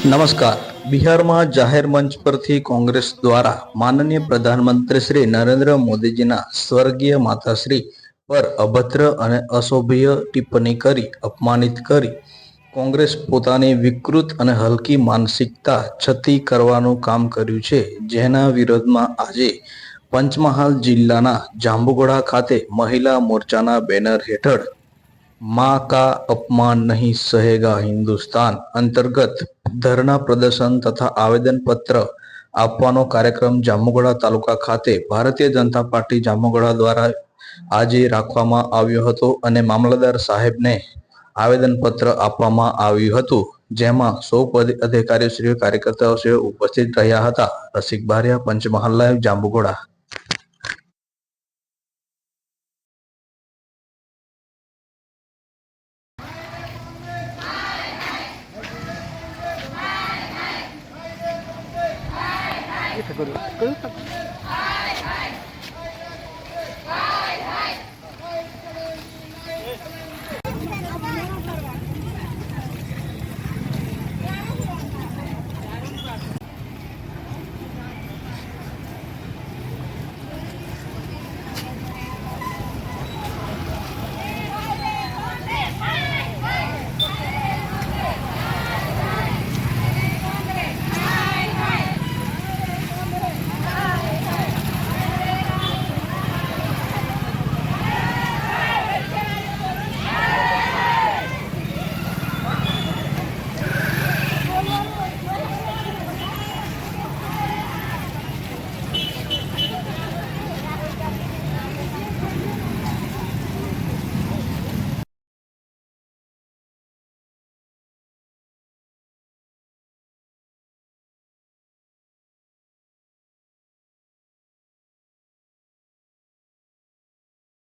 નમસ્કાર. બિહારમાં જાહેર મંચ પરથી કોંગ્રેસ દ્વારા માનનીય પ્રધાનમંત્રી શ્રી નરેન્દ્ર મોદીજીના સ્વર્ગીય માતાશ્રી પર અભદ્ર અને અશોભ્ય ટિપ્પણી કરી, અપમાનિત કરી. કોંગ્રેસ પોતાની વિકૃત અને હલકી માનસિકતા છતી કરવાનું કામ કર્યું છે, જેના વિરોધમાં આજે પંચમહાલ જિલ્લાના જાંબુગોડા ખાતે મહિલા મોરચાના બેનર હેઠળ માँ का अपमान नहीं सहेगा हिंदुस्तान અંતર્ગત ધરણા પ્રદર્શન તથા આવેદનપત્ર આપવાનો કાર્યક્રમ જાંબુગોડા તાલુકા ખાતે ભારતીય જનતા પાર્ટી જાંબુગોડા દ્વારા આજે રાખવામાં આવ્યો હતો અને મામલતદાર સાહેબને આવેદનપત્ર આપવામાં આવ્યું હતું જેમાં સૌ પદ અધિકારીશ્રીઓ કાર્યકર્તાઓશ્રીઓ ઉપસ્થિત રહ્યા હતા Rasik Bariya Panchmahal live Jambughoda Canta. Canta.